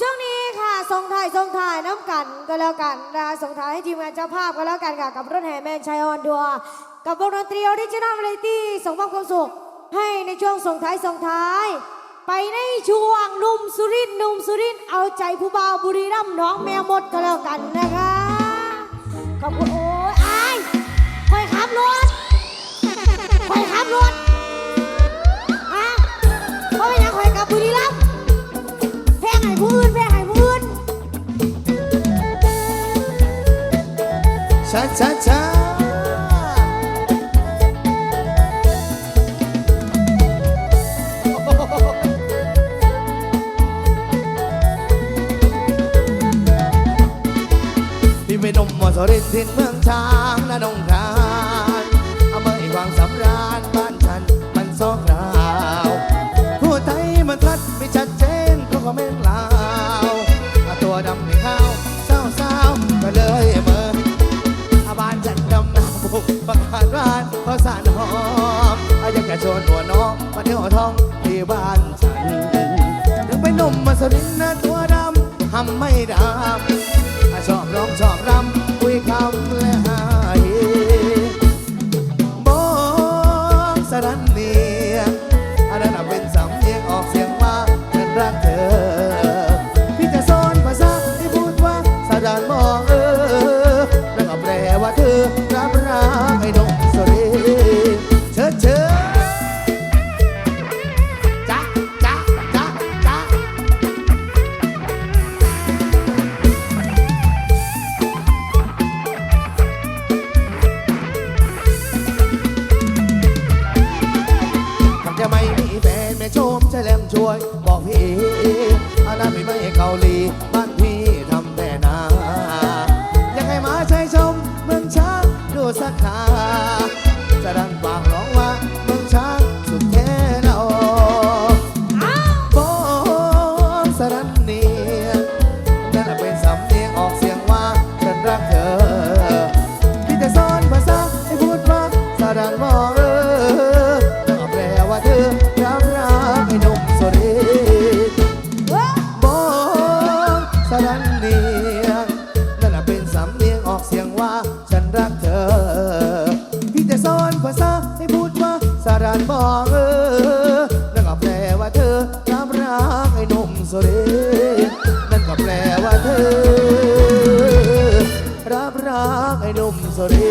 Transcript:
ช่วงนี้ค่ะส่งถ่ายส่งถ่ายน้ำกันก็แล้วกันนะส่งถ่ายให้ทีมงานเจ้าภาพก็แล้วกันค่ะกับรถแห่แมนชัยออนดัวกับวงดนตรีออริจินอลเรตี้ส่งมอบความสุขให้ในช่วงส่งท้ายส่งท้าย ไปในช่วงนุ่มสุรินนุ่มสุรินเอาใจผู้บ่าวบุรีรัมย์น้องแมวมดก็แล้วกันนะคะขอบคุณโอ้ยอายคอยขับรถคอยขับรถ ช้าช้าพี่ไป็นมมอสรินทินเมืองช้างนะน้องคราง นะตัวดำทำไม่ดำถ้ชอบร้องชอบรำาหลีบ้านพี่ทำแต่นา อยากให้มาใช้ชมเมืองช้างดูสักขา รันเนียงนั่นน่ะเป็นสำเนียงออกเสียงว่า ฉันรักเธอ พี่จะสอนภาษาให้พูดว่าสาดันมองเออแล้วก็แปลว่าเธอรับรักให้หนุ่มโสดนั่นก็แปลว่าเธอรับรักไอ้หนุ่มโสรี